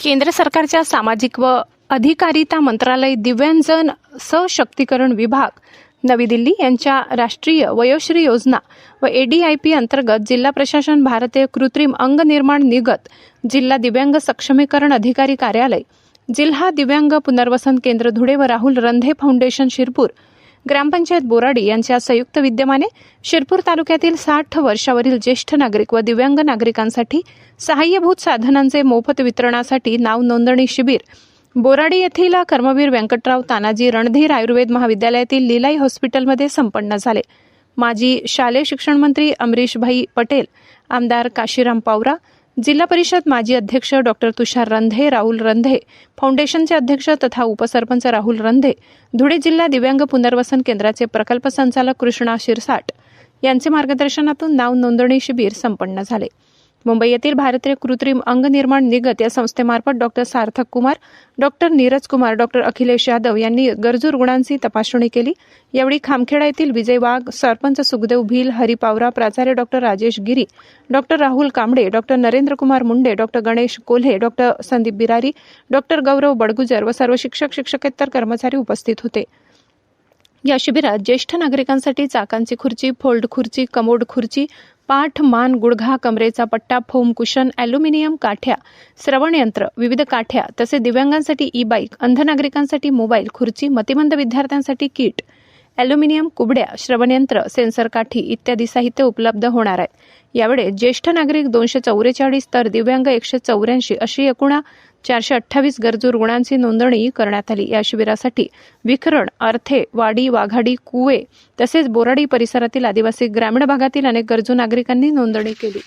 केंद्र सरकारच्या सामाजिक व अधिकारिता मंत्रालय दिव्यांजन सशक्तीकरण विभाग नवी दिल्ली यांच्या राष्ट्रीय वयोश्री योजना व एडीआयपी अंतर्गत जिल्हा प्रशासन भारतीय कृत्रिम अंग निर्माण निगत जिल्हा दिव्यांग सक्षमीकरण अधिकारी कार्यालय जिल्हा दिव्यांग पुनर्वसन केंद्र धुळे व राहुल रंधे फाउंडेशन शिरपूर ग्रामपंचायत बोराडी यांच्या संयुक्त विद्यमाने शिरपूर तालुक्यातील साठ वर्षावरील ज्येष्ठ नागरिक व दिव्यांग नागरिकांसाठी सहाय्यभूत साधनांचे मोफत वितरणासाठी नाव नोंदणी शिबिर बोराडी येथील कर्मवीर व्यंकटराव तानाजी रणधीर आयुर्वेद महाविद्यालयातील लिलाई हॉस्पिटलमध्ये संपन्न झाले. माजी शालेय शिक्षण मंत्री अमरीशभाई पटेल आमदार काशीराम पावरा जिल्हा परिषद माजी अध्यक्ष डॉक्टर तुषार रंधे राहुल रंधे फाउंडेशनचे अध्यक्ष तथा उपसरपंच राहुल रंधे धुळे जिल्हा दिव्यांग पुनर्वसन केंद्राचे प्रकल्प संचालक कृष्णा शिरसाट यांचे मार्गदर्शनातून नाव नोंदणी शिबिर संपन्न झाले. मुंबई येथील भारतीय कृत्रिम अंग निर्माण निगत या संस्थेमार्फत doctor Sarthak Kumar doctor Neeraj Kumar doctor Akhilesh Yadav यांनी गरजू रुग्णांची तपासणी केली. यावेळी खामखेडा येथील विजय वाघ सरपंच सुखदेव भील हरिपावरा प्राचार्य doctor Rajesh Giri doctor Rahul Kamble doctor Narendra Kumar Munde doctor Ganesh Kolhe doctor Sandeep Birari doctor Gaurav Badgujar व सर्व शिक्षक शिक्षकेतर कर्मचारी उपस्थित होते. या शिबिरात ज्येष्ठ नागरिकांसाठी चाकांची खुर्ची फोल्ड खुर्ची कमोड खुर्ची पाठ मान गुडघा कमरेचा पट्टा फोम कुशन अॅल्युमिनियम काठ्या श्रवणयंत्र विविध काठ्या तसे दिव्यांगांसाठी ई बाईक अंध नागरिकांसाठी मोबाईल खुर्ची मतिमंद विद्यार्थ्यांसाठी किट अॅल्युमिनियम कुबड्या श्रवणयंत्र सेन्सर काठी इत्यादी साहित्य उपलब्ध होणार आहे यावेळी ज्येष्ठ नागरिक दोनशे चौवेचाळीस तर दिव्यांग एकशे चौऱ्याऐंशी अशी एकूण चारशे अठ्ठावीस गरजू रुग्णांची नोंदणी करण्यात आली. या शिबिरासाठी विखरण अर्थे वाडी वाघाडी कुवे तसेच बोराडी परिसरातील आदिवासी ग्रामीण भागातील अनेक गरजू नागरिकांनी नोंदणी केली.